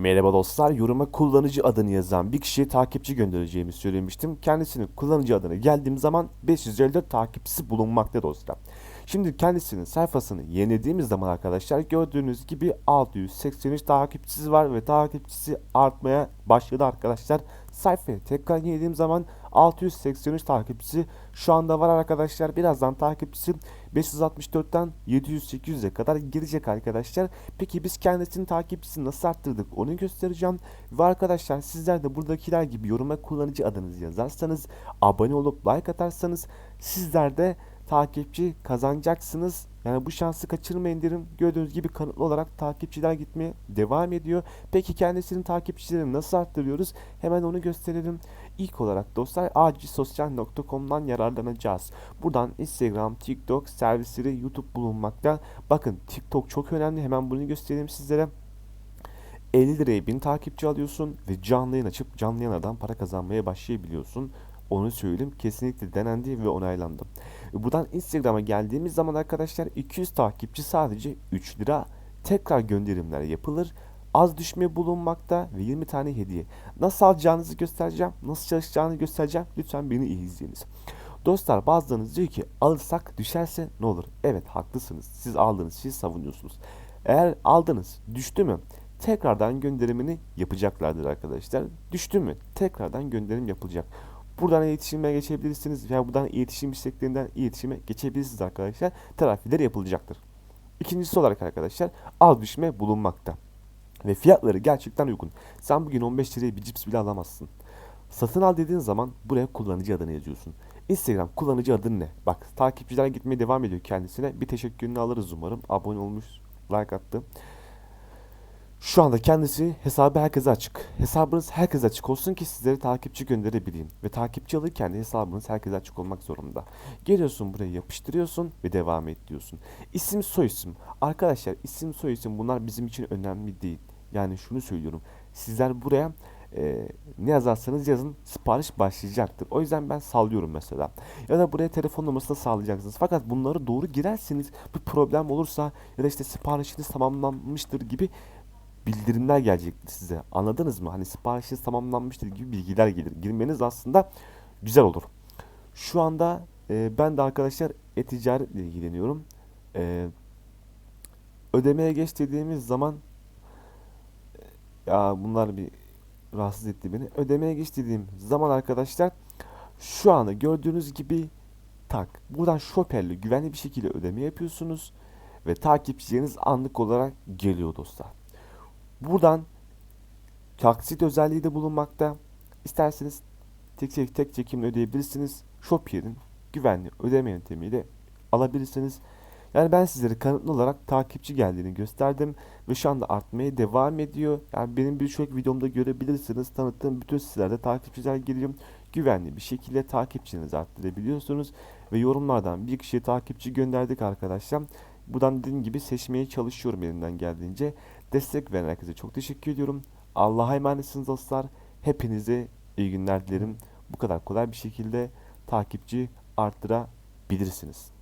Merhaba dostlar, yoruma kullanıcı adını yazan bir kişiye takipçi göndereceğimi söylemiştim. Kendisinin kullanıcı adına geldiğim zaman 554 takipçisi bulunmakta dostlar. Şimdi kendisinin sayfasını yenilediğimiz zaman arkadaşlar gördüğünüz gibi 683 takipçisi var ve takipçisi artmaya başladı arkadaşlar. Sayfayı tekrar yenilediğim zaman 683 takipçisi şu anda var arkadaşlar. Birazdan takipçisi 564'ten 700-800'e kadar girecek arkadaşlar. Peki biz kendisinin takipçisini nasıl arttırdık onu göstereceğim. Ve arkadaşlar sizler de buradakiler gibi yoruma kullanıcı adınızı yazarsanız, abone olup like atarsanız sizler de takipçi kazanacaksınız. Yani bu şansı kaçırmayın derim. Gördüğünüz gibi kanıtlı olarak takipçiler gitmeye devam ediyor. Peki kendisinin takipçilerini nasıl arttırıyoruz? Hemen onu gösterelim. İlk olarak dostlar acisosyal.com'dan yararlanacağız. Buradan Instagram, TikTok servisleri, YouTube bulunmakta. Bakın TikTok çok önemli. Hemen bunu göstereyim sizlere. 50 liraya 1000 takipçi alıyorsun ve canlı yayın açıp canlı yayınlardan para kazanmaya başlayabiliyorsun. Onu söyleyeyim. Kesinlikle denendi ve onaylandı. Buradan Instagram'a geldiğimiz zaman arkadaşlar 200 takipçi sadece 3 lira tekrar gönderimler yapılır. Az düşme bulunmakta ve 20 tane hediye. Nasıl alacağınızı göstereceğim. Nasıl çalışacağını göstereceğim. Lütfen beni iyi izleyiniz. Dostlar bazılarınız diyor ki alırsak düşerse ne olur? Evet haklısınız. Siz aldınız, siz savunuyorsunuz. Eğer aldınız, düştü mü? Tekrardan gönderimini yapacaklardır arkadaşlar. Düştü mü? Tekrardan gönderim yapılacak. Buradan iletişime geçebilirsiniz veya buradan iletişim isteklerinden iletişime geçebilirsiniz arkadaşlar. Terafiler yapılacaktır. İkincisi olarak arkadaşlar az düşme bulunmakta. Ve fiyatları gerçekten uygun. Sen bugün 15 liraya bir cips bile alamazsın. Satın al dediğin zaman buraya kullanıcı adını yazıyorsun. Instagram kullanıcı adın ne? Bak takipçiler gitmeye devam ediyor kendisine. Bir teşekkürünü alırız umarım. Abone olmuş, like attı. Şu anda kendisi hesabı herkese açık. Hesabınız herkese açık olsun ki sizlere takipçi gönderebileyim. Ve takipçi alırken de hesabınız herkese açık olmak zorunda. Geliyorsun buraya yapıştırıyorsun ve devam et diyorsun. İsim soy isim. Arkadaşlar isim soy isim bunlar bizim için önemli değil. Yani şunu söylüyorum. Sizler buraya e, ne yazarsanız yazın sipariş başlayacaktır. O yüzden ben sallıyorum mesela. Ya da buraya telefon numarasını sağlayacaksınız. Fakat bunları doğru girerseniz bir problem olursa ya da işte siparişiniz tamamlanmıştır gibi bildirimler gelecektir size. Anladınız mı? Hani siparişiniz tamamlanmıştır gibi bilgiler gelir. Girmeniz aslında güzel olur. Şu anda e, ben de arkadaşlar e-ticaretle ilgileniyorum. E, ödemeye geç dediğimiz zaman ya bunlar bir rahatsız etti beni. Ödemeye geç dediğim zaman arkadaşlar şu anda gördüğünüz gibi tak. Buradan Shopper'le güvenli bir şekilde ödeme yapıyorsunuz ve takipçileriniz anlık olarak geliyor dostlar. Buradan taksit özelliği de bulunmakta. İsterseniz tek tek, tek çekimle ödeyebilirsiniz. Shopier'in güvenli ödeme yöntemiyle alabilirsiniz. Yani ben sizlere kanıtlı olarak takipçi geldiğini gösterdim ve şu anda artmaya devam ediyor. Yani benim birçok videomda görebilirsiniz. Tanıttığım bütün sitelerde takipçiler geliyor. Güvenli bir şekilde takipçinizi arttırabiliyorsunuz ve yorumlardan bir kişiye takipçi gönderdik arkadaşlar. Buradan dediğim gibi seçmeye çalışıyorum elimden geldiğince. Destek veren herkese çok teşekkür ediyorum. Allah'a emanetsiniz dostlar. Hepinize iyi günler dilerim. Bu kadar kolay bir şekilde takipçi arttırabilirsiniz.